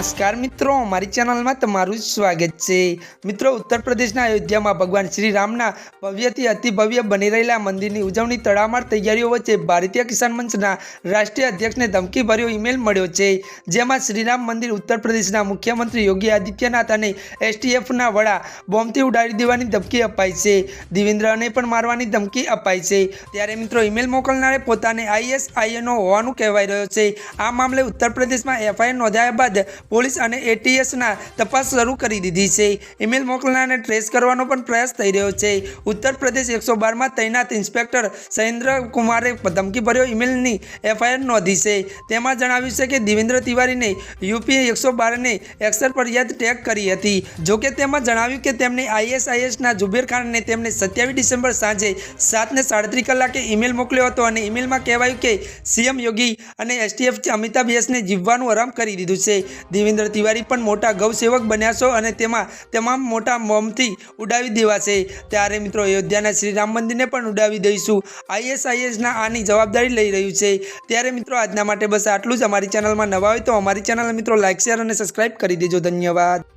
નમસ્કાર મિત્રો અમારી ચેનલમાં તમારું સ્વાગત છે. મિત્રો, ઉત્તર પ્રદેશના અયોધ્યામાં ભગવાન શ્રી રામના ભવ્યથી અતિ ભવ્ય બની રહેલા મંદિરની ઉજવણી તડામાર તૈયારીઓ વચ્ચે ભારતીય કિસાન મંચના રાષ્ટ્રીય અધ્યક્ષને ધમકીભર્યો ઈમેલ મળ્યો છે. જેમાં શ્રીરામ મંદિર ઉત્તર પ્રદેશના મુખ્યમંત્રી યોગી આદિત્યનાથ અને એસટીએફના વડા બોમ્બથી ઉડાડી દેવાની ધમકી અપાઈ છે. દેવેન્દ્રને પણ મારવાની ધમકી અપાઈ છે. ત્યારે મિત્રો ઈમેલ મોકલનારે પોતાને આઈએસઆઈએનો હોવાનું કહેવાય રહ્યો છે. આ મામલે ઉત્તર પ્રદેશમાં એફઆઈઆર નોંધાયા બાદ પોલીસ અને એટીએસના તપાસ શરૂ કરી દીધી છે. ઈમેલ મોકલનારને ટ્રેસ કરવાનો પણ પ્રયાસ થઈ રહ્યો છે. ઉત્તર પ્રદેશ એકસો બારમાં તૈનાત ઇન્સ્પેક્ટર શૈન્દ્ર કુમારે ધમકીભર્યો ઈમેલની એફઆઈઆર નોંધી છે. તેમાં જણાવ્યું છે કે દેવેન્દ્ર તિવારીને યુપી એકસો બારને એક્સર ફરિયાદ ટેગ કરી હતી. જોકે તેમાં જણાવ્યું કે તેમણે આઈએસઆઈએસના જુબેર ખાનને તેમને સત્યાવીસ ડિસેમ્બર સાંજે સાતને સાડત્રીસ કલાકે ઈમેલ મોકલ્યો હતો અને ઈમેલમાં કહેવાયું કે, સીએમ યોગી અને એસટીએફ અમિતાભ યસને જીવવાનું આરામ કરી દીધું છે. દેવેન્દ્ર તિવારી પણ મોટા ગૌસેવક બન્યા છો અને તેમાં તમામ મોટા મોમથી ઉડાવી દેવાશે. ત્યારે મિત્રો અયોધ્યાના શ્રી રામ મંદિરને પણ ઉડાવી દઈશું. આઈએસઆઈએસના આની જવાબદારી લઈ રહ્યું છે. ત્યારે મિત્રો આજના માટે બસ આટલું જ. અમારી ચેનલમાં નવા હોય તો અમારી ચેનલ મિત્રો લાઇક શેર અને સબસ્ક્રાઇબ કરી દેજો. ધન્યવાદ.